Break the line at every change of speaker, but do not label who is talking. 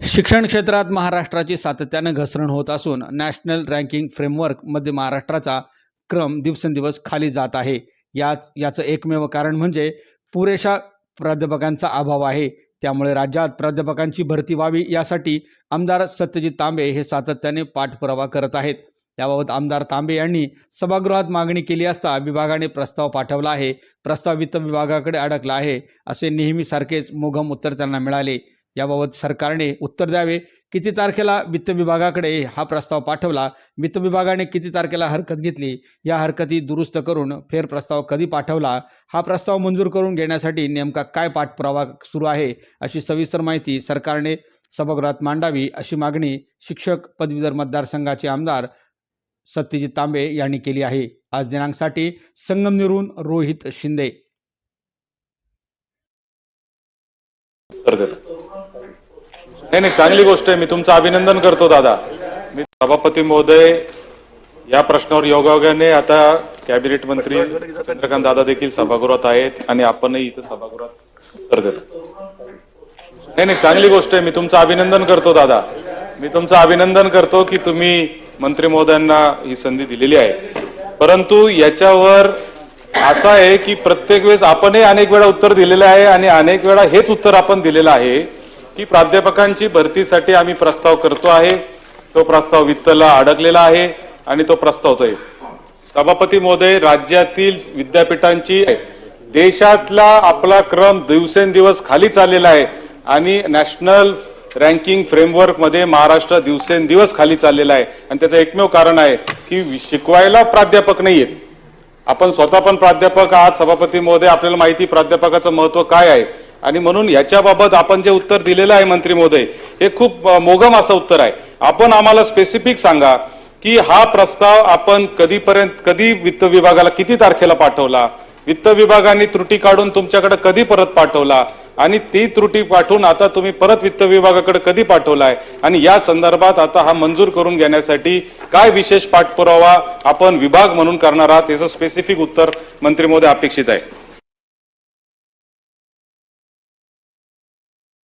शिक्षण क्षेत्रात महाराष्ट्राची सातत्यानं घसरण होत असून नॅशनल रँकिंग फ्रेमवर्कमध्ये महाराष्ट्राचा क्रम दिवसेंदिवस खाली जात आहे. याच याचं एकमेव कारण म्हणजे पुरेशा प्राध्यापकांचा अभाव आहे. त्यामुळे राज्यात प्राध्यापकांची भरती व्हावी यासाठी आमदार सत्यजित तांबे हे सातत्याने पाठपुरावा करत आहेत. त्याबाबत आमदार तांबे यांनी सभागृहात मागणी केली असता विभागाने प्रस्ताव पाठवला आहे. प्रस्ताव वित्त विभागाकडे अडकला आहे. असे नेहमीसारखेच मोघम उत्तर त्यांना मिळाले. याबाबत सरकारने उत्तर द्यावे. किती तारखेला वित्त विभागाकडे हा प्रस्ताव पाठवला? वित्त विभागाने किती तारखेला हरकत घेतली? या हरकती दुरुस्त करून फेरप्रस्ताव कधी पाठवला? हा प्रस्ताव मंजूर करून घेण्यासाठी नेमका काय पाठपुरावा सुरू आहे अशी सविस्तर माहिती सरकारने सभागृहात मांडावी अशी मागणी शिक्षक पदवीधर मतदारसंघाचे आमदार सत्यजित तांबे यांनी केली आहे. आज दिनांकसाठी संगमनेरून रोहित शिंदे.
उत्तर देतो. नाही नाही चांगली गोष्ट आहे. मी तुमचं अभिनंदन करतो दादा. मी सभापती महोदय या प्रश्नावर योगायोगाने आता कॅबिनेट मंत्री चंद्रकांत दादा देखील सभागृहात आहेत आणि आपणही इथं सभागृहात उत्तर देतो. नाही नाही चांगली गोष्ट आहे. मी तुमचं अभिनंदन करतो दादा. मी तुमचं अभिनंदन करतो की तुम्ही मंत्री महोदयांना ही संधी दिलेली आहे. परंतु याच्यावर असं आहे की प्रत्येक प्रत्येक वेळेस आपणही अनेक वेळा उत्तर दिलेलं आहे आणि अनेक वेळा हेच उत्तर आपण दिलेलं आहे की प्राध्यापकांची भरतीसाठी आम्ही प्रस्ताव करतो आहे. तो प्रस्ताव वित्तला अडकलेला आहे आणि तो प्रस्तावतोय. सभापती महोदय राज्यातील विद्यापीठांची देशातला आपला क्रम दिवसेंदिवस खाली चाललेला आहे आणि नॅशनल रँकिंग फ्रेमवर्कमध्ये महाराष्ट्र दिवसेंदिवस खाली चाललेला आहे. आणि त्याचं एकमेव कारण आहे की शिकवायला प्राध्यापक नाही आहेत आपण स्वतः पण प्राध्यापक आहात. सभापती महोदय आपल्याला माहिती प्राध्यापकाचं महत्त्व काय आहे. आणि म्हणून याच्याबाबत आपण जे उत्तर दिलेलं आहे मंत्री महोदय हे खूप मोगम मोघम असं उत्तर आहे. आपण आम्हाला स्पेसिफिक सांगा की हा प्रस्ताव आपण कधीपर्यंत कधी वित्त विभागाला किती तारखेला पाठवला? वित्त विभागाने त्रुटी काढून तुमच्याकडे कधी परत पाठवला? आणि ती त्रुटी पाठवून आता तुम्ही परत वित्त विभागाकडे कधी पाठवलाय? आणि या संदर्भात आता हा मंजूर करून घेण्यासाठी काय विशेष पाठपुरावा आपण विभाग म्हणून करणार आहात? याचं स्पेसिफिक उत्तर मंत्री महोदय अपेक्षित आहे.